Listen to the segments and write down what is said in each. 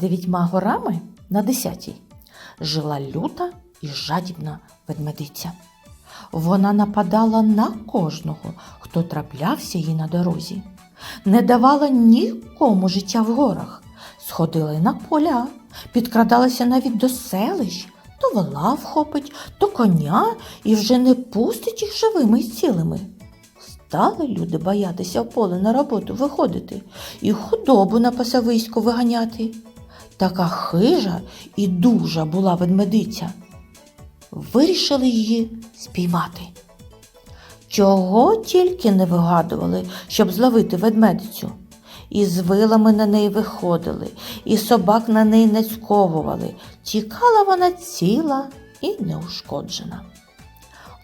дев'ятьма горами на десятій жила люта і жадібна ведмедиця. Вона нападала на кожного, хто траплявся їй на дорозі, не давала нікому життя в горах, сходила на поля, підкрадалася навіть до селищ, то вола вхопить, то коня і вже не пустить їх живими й цілими. Стали люди боятися в поле на роботу виходити і худобу на пасовисько виганяти. Така хижа і дужа була ведмедиця. Вирішили її спіймати. Чого тільки не вигадували, щоб зловити ведмедицю. І з вилами на неї виходили, і собак на неї нацьковували. Тікала вона ціла і неушкоджена.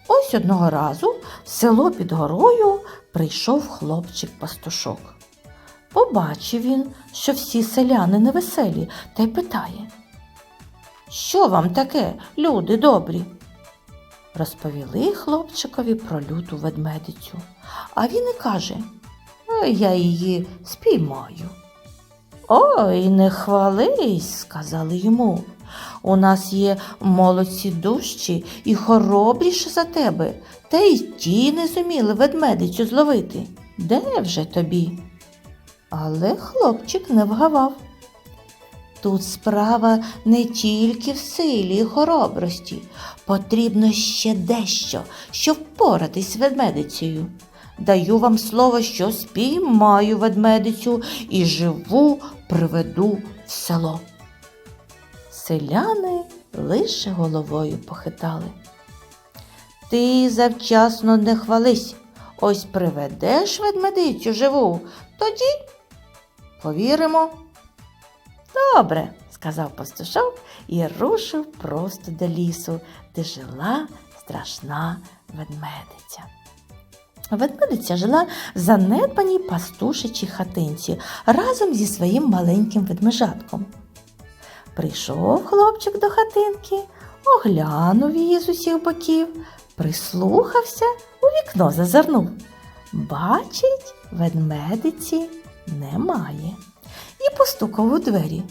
Ось одного разу в село під горою прийшов хлопчик-пастушок. Побачив він, що всі селяни невеселі, та й питає. Що вам таке, люди добрі? Розповіли хлопчикові про люту ведмедицю, а він і каже, «Е, я її спіймаю. Ой, не хвались, сказали йому. У нас є молодці дужчі і хоробріші за тебе, та й ті не зуміли ведмедицю зловити. Де вже тобі? Але хлопчик не вгавав. Тут справа не тільки в силі і хоробрості, потрібно ще дещо, щоб впоратись з ведмедицею. Даю вам слово, що спіймаю ведмедицю і живу приведу в село. Селяни лише головою похитали. Ти завчасно не хвались, ось приведеш ведмедицю живу, тоді повіримо. Добре, сказав пастушок і рушив просто до лісу, де жила страшна ведмедиця. Ведмедиця жила в занедбаній пастушичій хатинці разом зі своїм маленьким ведмежатком. Прийшов хлопчик до хатинки, оглянув її з усіх боків, прислухався, у вікно зазирнув. Бачить, ведмедиці немає. І постукав у двері.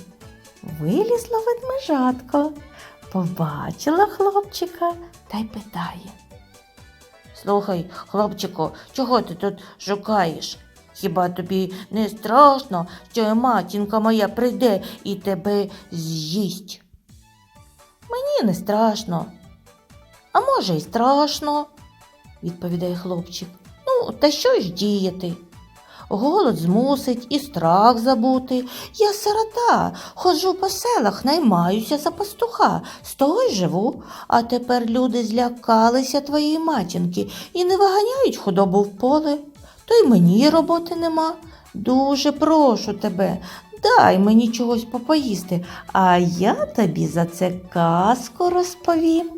Вилізло ведмежатко, побачила хлопчика та й питає. Слухай, хлопчику, чого ти тут шукаєш? Хіба тобі не страшно, що матінка моя прийде і тебе з'їсть? Мені не страшно. А може, й страшно, відповідає хлопчик. Ну, та що ж діяти? Голод змусить і страх забути. Я сирота, ходжу по селах, наймаюся за пастуха, з того й живу. А тепер люди злякалися твоєї матінки і не виганяють худобу в поле. То й мені роботи нема. Дуже прошу тебе, дай мені чогось попоїсти, а я тобі за це казку розповім.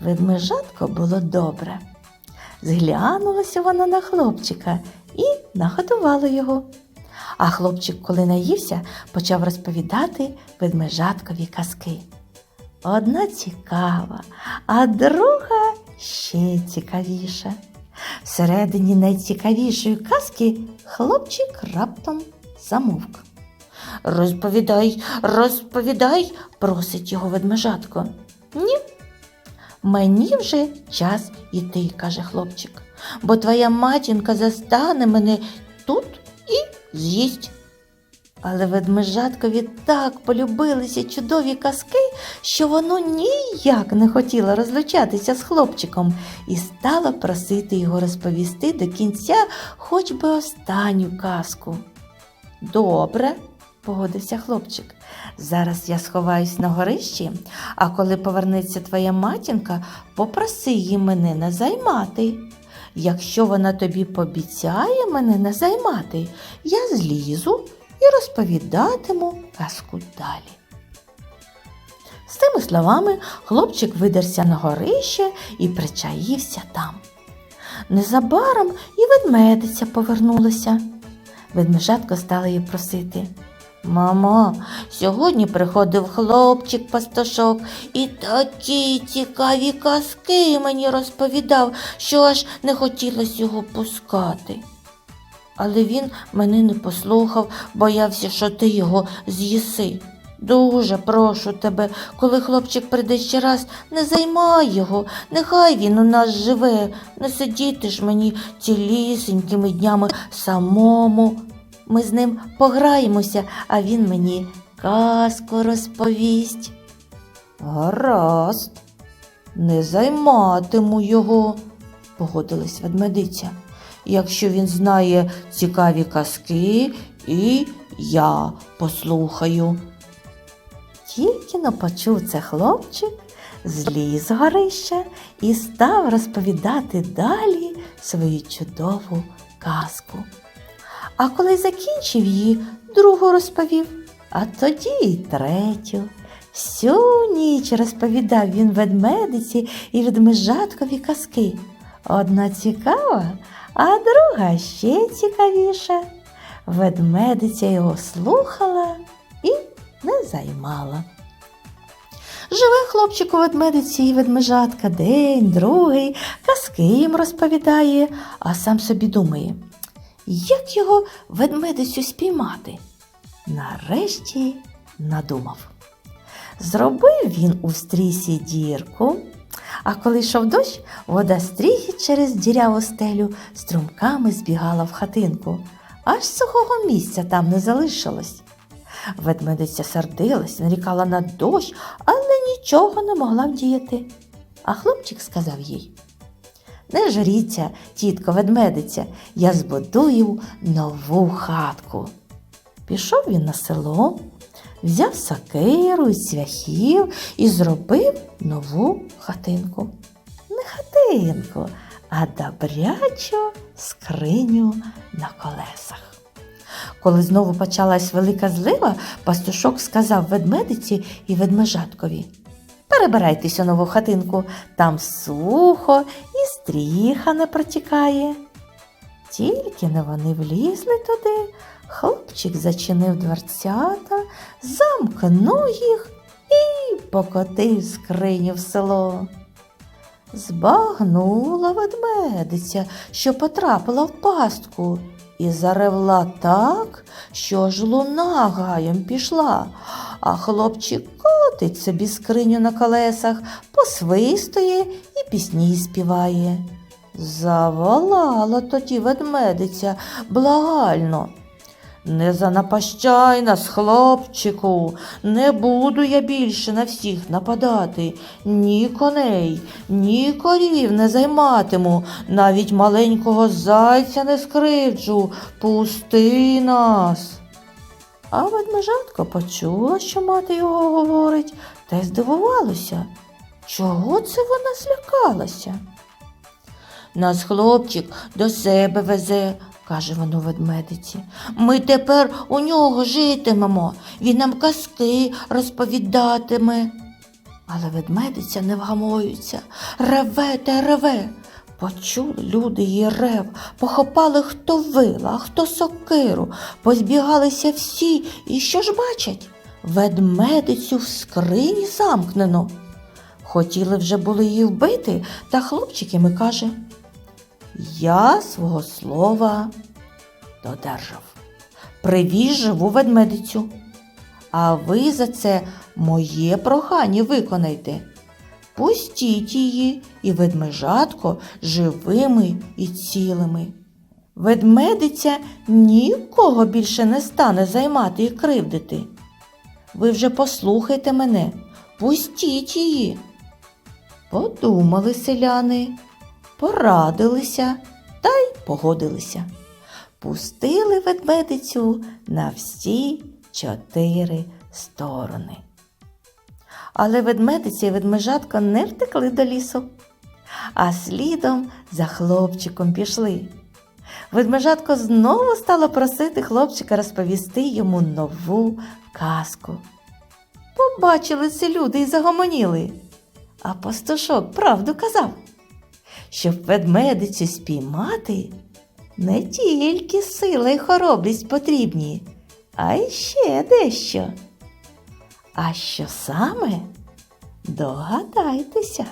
Ведмежатко було добре. Зглянулася вона на хлопчика і нагодувала його. А хлопчик, коли наївся, почав розповідати ведмежаткові казки. Одна цікава, а друга ще цікавіша. Всередині найцікавішої казки хлопчик раптом замовк. Розповідай, розповідай, просить його ведмежатко. Ні, Мені вже час іти, каже хлопчик, бо твоя матінка застане мене тут і з'їсть. Але ведмежаткові так полюбилися чудові казки, що воно ніяк не хотіло розлучатися з хлопчиком і стала просити його розповісти до кінця хоч би останню казку. Добре, погодився хлопчик. Зараз я сховаюсь на горищі, а коли повернеться твоя матінка, попроси її мене не займати. Якщо вона тобі пообіцяє мене не займати, я злізу і розповідатиму казку далі. З тими словами хлопчик видерся на горище і причаївся там. Незабаром і ведмедиця повернулася. Ведмежатко стала її просити. Мамо, сьогодні приходив хлопчик пастушок і такі цікаві казки мені розповідав, що аж не хотілося його пускати. але він мене не послухав, боявся, що ти його з'їси. Дуже прошу тебе, коли хлопчик прийде ще раз, не займай його, нехай він у нас живе, не сидіти ж мені цілісінькими днями самому. Ми з ним пограємося, а він мені казку розповість. Гаразд, не займатиму його, погодилась ведмедиця. Якщо він знає цікаві казки, і я послухаю. Тільки но почув це хлопчик, зліз з горища і став розповідати далі свою чудову казку. А коли закінчив її, другу розповів, а тоді й третю. Всю ніч розповідав він ведмедиці і ведмежаткові казки. Одна цікава, а друга ще цікавіша. Ведмедиця його слухала і не займала. Живе хлопчик у ведмедиці і ведмежатка день, другий, казки їм розповідає, а сам собі думає, як його ведмедицю спіймати. Нарешті надумав. Зробив він у стрісі дірку, а коли йшов дощ, вода стріги через діряву стелю струмками збігала в хатинку, аж сухого місця там не залишилось. Ведмедиця сердилась, нарікала на дощ, але нічого не могла вдіяти. А хлопчик сказав їй: Не жріться, тітко ведмедиця, я збудую нову хатку. Пішов він на село, взяв сакиру і цвяхів і зробив нову хатинку. Не хатинку, а добрячу скриню на колесах. Коли знову почалась велика злива, пастушок сказав ведмедиці і ведмежаткові Перебирайтеся нову хатинку, там сухо стріха не протікає. Тільки не вони влізли туди, хлопчик зачинив дверцята, замкнув їх і покотив скриню в село. Збагнула ведмедиця, що потрапила в пастку, і заревла так, що аж луна гаєм пішла, а хлопчик котить собі скриню на колесах, посвистує і пісні співає. Заволала тоді ведмедиця благально. Не занапащай нас, хлопчику, не буду я більше на всіх нападати. Ні коней, ні корів не займатиму, навіть маленького зайця не скривджу. Пусти нас. А ведмежатко почула, що мати його говорить, та й здивувалося. Чого це вона злякалася? Нас хлопчик до себе везе, каже воно ведмедиці. Ми тепер у нього житимемо, він нам казки розповідатиме. Але ведмедиця не вгамується, реве та реве. Почули люди її рев, похопали хто вила, хто сокиру, позбігалися всі, і що ж бачать? Ведмедицю в скрині замкнено. Хотіли вже були її вбити, та хлопчик їм і каже Я свого слова додержав. Привіз живу ведмедицю. А ви за це моє прохання виконайте. Пустіть її і ведмежатко живими і цілими. Ведмедиця нікого більше не стане займати і кривдити. Ви вже послухайте мене, пустіть її. Подумали селяни, порадилися та й погодилися. Пустили ведмедицю на всі чотири сторони. Але ведмедиця і ведмежатка не втекли до лісу, а слідом за хлопчиком пішли. Ведмежатко знову стало просити хлопчика розповісти йому нову казку. Побачили це люди і загомоніли. А пастушок правду казав, щоб ведмедицю спіймати, не тільки сила і хоробрість потрібні, а й ще дещо. А що саме? Догадайтеся.